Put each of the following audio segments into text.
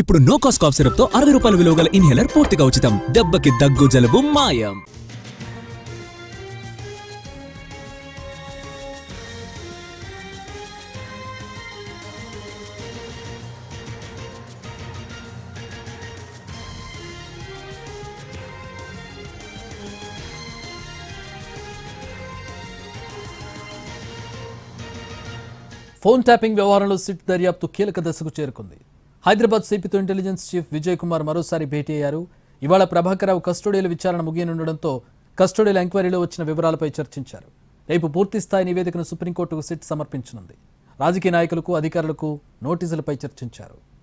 ఇప్పుడు no cost cough సిరప్తో అరవై రూపాయల విలువ గల ఇన్హేలర్ పూర్తిగా ఉచితం. దెబ్బకి దగ్గు జలుబు మాయం. ఫోన్ ట్యాపింగ్ వ్యవహారంలో సిట్ దర్యాప్తు కీలక దశకు చేరుకుంది. హైదరాబాద్ సిపితో ఇంటెలిజెన్స్ చీఫ్ విజయ్ కుమార్ మరోసారి భేటీ అయ్యారు. ఇవాళ ప్రభాకరరావు కస్టోడీల విచారణ ముగియనుండడంతో కస్టోడీల ఎంక్వైరీలో వచ్చిన వివరాలపై చర్చించారు. రేపు పూర్తి స్థాయి నివేదికను సుప్రీంకోర్టుకు సిట్ సమర్పించనుంది. రాజకీయ నాయకులకు అధికారులకు నోటీసులపై చర్చించారు.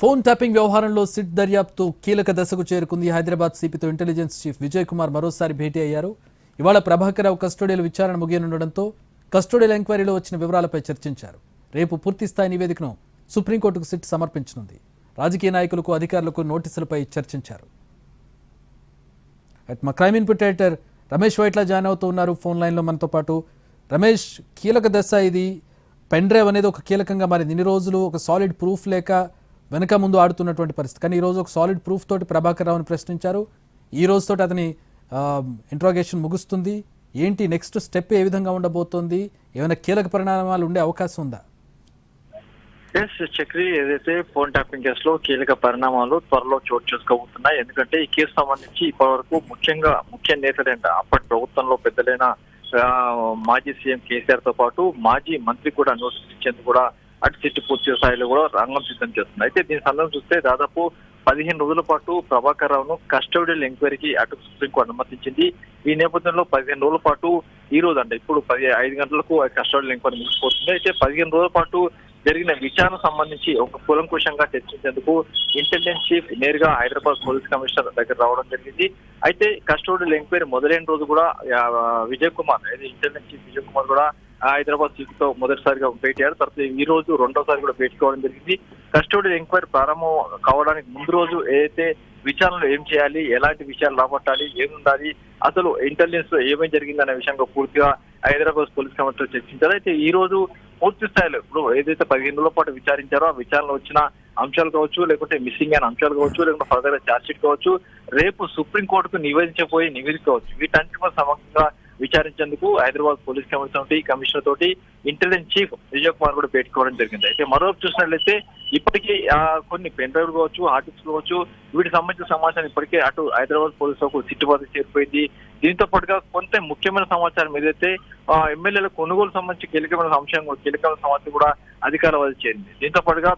ఫోన్ ట్యాపింగ్ వ్యవహారంలో సిట్ దర్యాప్తు కీలక దశకు చేరుకుంది. హైదరాబాద్ సిపితో ఇంటెలిజెన్స్ చీఫ్ విజయ్ కుమార్ మరోసారి భేటీ అయ్యారు. ఇవాళ ప్రభాకరరావు కస్టోడియల్ విచారణ ముగియనుండడంతో కస్టోడియల్ ఎంక్వైరీలో వచ్చిన వివరాలపై చర్చించారు. రేపు పూర్తిస్థాయి నివేదికను సుప్రీంకోర్టుకు సిట్ సమర్పించనుంది. రాజకీయ నాయకులకు అధికారులకు నోటీసులపై చర్చించారు. అట్ మా క్రైమ్ ఇన్పుటేటర్ రమేష్ వైట్ల జాయిన్ అవుతూ ఉన్నారు. ఫోన్ లైన్లో మనతో పాటు రమేష్ కీలక దశ ఇది పెన్ డ్రైవ్ అనేది ఒక కీలకంగా మారింది. ఇన్ని రోజులు ఒక సాలిడ్ ప్రూఫ్ లేక వెనక ముందు ఆడుతున్నటువంటి పరిస్థితి. కానీ ఈ రోజు ఒక సాలిడ్ ప్రూఫ్ తోటి ప్రభాకర్ రావుని ప్రశ్నించారు. ఈ రోజుతో అతని ఇంట్రాగేషన్ ముగుస్తుంది. ఏంటి నెక్స్ట్ స్టెప్ ఏ విధంగా ఉండబోతోంది? ఏమైనా కీలక పరిణామాలు ఉండే అవకాశం ఉందా? ఎస్ చక్రి ఏదైతే ఫోన్ ట్యాపింగ్ కేసులో కీలక పరిణామాలు త్వరలో చోటు చేసుకోబోతున్నాయి. ఎందుకంటే ఈ కేసు సంబంధించి ఇప్పటివరకు ముఖ్యంగా ముఖ్య నేతలైన అప్పటి ప్రభుత్వంలో పెద్దలైన మాజీ సీఎం కేసీఆర్తో పాటు మాజీ మంత్రి కూడా నోటీస్ ఇచ్చేందుకు కూడా అటు సిట్టు పూర్తి స్థాయిలో కూడా రంగం సిద్ధం చేస్తుంది. అయితే దీని సందర్భం చూస్తే దాదాపు పదిహేను రోజుల పాటు ప్రభాకర్ రావును కస్టోడియల్ ఎంక్వైరీకి అటు సుప్రీంకోర్టు అనుమతించింది. ఈ నేపథ్యంలో పదిహేను రోజుల పాటు ఈ రోజు అంటే ఇప్పుడు పది ఐదు గంటలకు కస్టోడియల్ ఎంక్వైరీ ముగిసిపోతుంది. అయితే పదిహేను రోజుల పాటు జరిగిన విచారణ సంబంధించి ఒక కులంకుశంగా చర్చించేందుకు ఇంటెలిజెన్స్ చీఫ్ నేరుగా హైదరాబాద్ పోలీస్ కమిషనర్ దగ్గర రావడం జరిగింది. అయితే కస్టోడియల్ ఎంక్వైరీ మొదలైన రోజు కూడా విజయ్ కుమార్ ఇంటెలిజెన్స్ చీఫ్ విజయ్ కుమార్ కూడా హైదరాబాద్ చీఫ్తో మొదటిసారిగా భేటీ అయ్యారు తర్వాత ఈ రోజు రెండోసారి కూడా భేటీ కావడం జరిగింది. కస్టోడియల్ ఎంక్వైరీ ప్రారంభం కావడానికి ముందు రోజు ఏదైతే విచారణలో ఏం చేయాలి ఎలాంటి విషయాలు రాబట్టాలి ఏముండాలి అసలు ఇంటెలిజెన్స్లో ఏమేం జరిగిందనే విషయంలో పూర్తిగా హైదరాబాద్ పోలీస్ కమిషనర్ చర్చించారు. అయితే ఈ రోజు పూర్తి స్థాయిలో ఇప్పుడు ఏదైతే పదిహేను రోజుల పాటు విచారించారో ఆ విచారణలో వచ్చిన అంశాలు కావచ్చు లేకుంటే మిస్సింగ్ అయిన అంశాలు కావచ్చు లేకుంటే ఫర్దర్ ఛార్జ్ షీట్ కావచ్చు రేపు సుప్రీం కోర్టుకు నివేదించబోయే నివేదిక కావచ్చు. వీటన్నిటి సమగ్రంగా విచారించేందుకు హైదరాబాద్ పోలీస్ కమిషనర్ తోటి కమిషనర్ తోటి ఇంటెలిజెన్స్ చీఫ్ విజయ్ కుమార్ కూడా పెట్టుకోవడం జరిగింది. అయితే మరోవైపు చూసినట్లయితే ఇప్పటికీ కొన్ని పెన్ డ్రైవ్ కావచ్చు హార్డ్ డిస్క్ కావచ్చు వీటికి సంబంధించిన సమాచారం ఇప్పటికే అటు హైదరాబాద్ పోలీసులకు సిట్టుబాటు చేరిపోయింది. దీంతో పాటుగా కొంత ముఖ్యమైన సమాచారం ఏదైతే ఆ, ఎమ్మెల్యేల కొనుగోలు సంబంధించి కీలకమైన అంశం కీలకమైన సమాచారం కూడా అధికారుల వద్ద చేరింది. దీంతో పాటుగా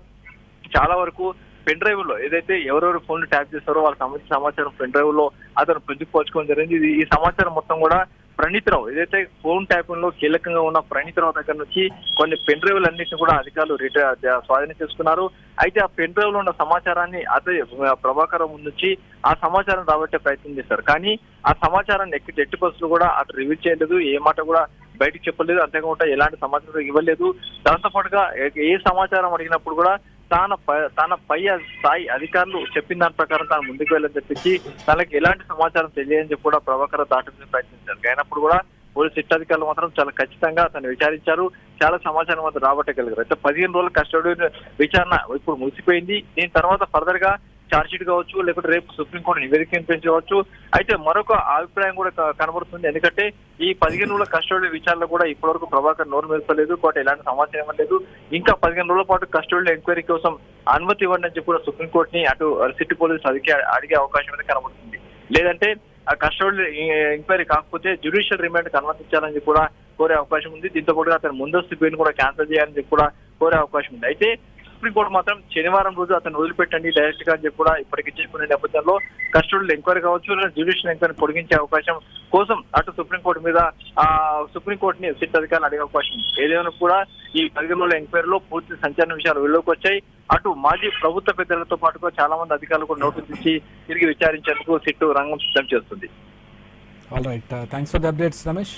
చాలా వరకు పెన్ డ్రైవ్లో ఏదైతే ఎవరెవరు ఫోన్లు ట్యాప్ చేస్తారో వాళ్ళకి సంబంధించిన సమాచారం పెన్ డ్రైవ్లో అతను పొందుకోవచ్చుకోవడం జరిగింది. ఈ సమాచారం మొత్తం కూడా రావు ఏదైతే ఫోన్ ట్యాపింగ్లో కీలకంగా ఉన్న ప్రణీత్ రావు దగ్గర నుంచి కొన్ని పెన్ డ్రైవ్లు అన్నింటిని కూడా అధికారులు రిట- స్వాధీనం చేసుకున్నారు. అయితే ఆ పెన్ డ్రైవ్లో ఉన్న సమాచారాన్ని అదే ప్రభాకరం ముందు నుంచి ఆ సమాచారం రాబట్టే ప్రయత్నం చేశారు. కానీ ఆ సమాచారాన్ని ఎక్కి ఎట్టి బస్సులు కూడా అటు రివ్యూ చేయలేదు ఏ మాట కూడా బయటకు చెప్పలేదు. అంతేకాకుండా ఎలాంటి సమాచారం ఇవ్వలేదు. దాంతో పాటుగా ఏ సమాచారం అడిగినప్పుడు కూడా తన తన పై స్థాయి అధికారులు చెప్పిన దాని ప్రకారం తాను ముందుకు వెళ్ళని చెప్పించి తనకి ఎలాంటి సమాచారం తెలియని చెప్పి కూడా ప్రభాకర్ దాటించే ప్రయత్నించారు. అయినప్పుడు కూడా పోలీసు సిట్టాధికారులు మాత్రం చాలా ఖచ్చితంగా అతను విచారించారు. చాలా సమాచారం మాత్రం రాబట్టగలిగారు. అయితే పదిహేను రోజుల కస్టడీ విచారణ ఇప్పుడు ముగిసిపోయింది. దీని తర్వాత ఫర్దర్గా షీట్ కావచ్చు లేకుంటే రేపు సుప్రీంకోర్టు నివేదిక పెంచవచ్చు. అయితే మరొక అభిప్రాయం కూడా కనబడుతుంది. ఎందుకంటే ఈ పదిహేను రోజుల కస్టడీ విచారణ కూడా ఇప్పటివరకు ప్రభాకర్ నోరు మెరుపలేదు కాబట్టి ఎలాంటి సమాచారం లేదు ఇంకా పదిహేను రోజుల పాటు కస్టడీలో ఎంక్వైరీ కోసం అనుమతి ఇవ్వండి అని చెప్పి కూడా సుప్రీంకోర్టుని అటు సిటీ పోలీసులు అడిగే అడిగే అవకాశం అయితే కనబడుతుంది. లేదంటే ఆ కస్టడీ ఎంక్వైరీ కాకపోతే జ్యుడిషియల్ రిమాండ్ అనుమతించాలని కూడా కోరే అవకాశం ఉంది. దీంతో పాటుగా అతను ముందస్తు బెయిల్ కూడా క్యాన్సిల్ చేయాలని కూడా కోరే అవకాశం ఉంది. అయితే సుప్రీంకోర్టు మాత్రం శనివారం రోజు అతను వదిలిపెట్టండి. డైరెక్ట్గా అని చెప్పి కూడా ఇప్పటికి చెప్పుకునే నేపథ్యంలో కస్టడీలో ఎంక్వైరీ కావచ్చు లేదా జ్యుడిషియల్ ఎంక్వైరీ పొడిగించే అవకాశం కోసం అటు సుప్రీంకోర్టు మీద ఆ సుప్రీంకోర్టుని సిట్ అధికారులు అడిగే అవకాశం ఏదైనా కూడా ఈ పదిహేను రోజుల ఎంక్వైరీలో పూర్తి సంచలన విషయాలు వెలుగులోకి వచ్చాయి. అటు మాజీ ప్రభుత్వ పెద్దలతో పాటుగా చాలా మంది అధికారులు కూడా నోటీస్ ఇచ్చి తిరిగి విచారించేందుకు సిట్టు రంగం సిద్ధం చేస్తుంది. All right thanks for the updates Ramesh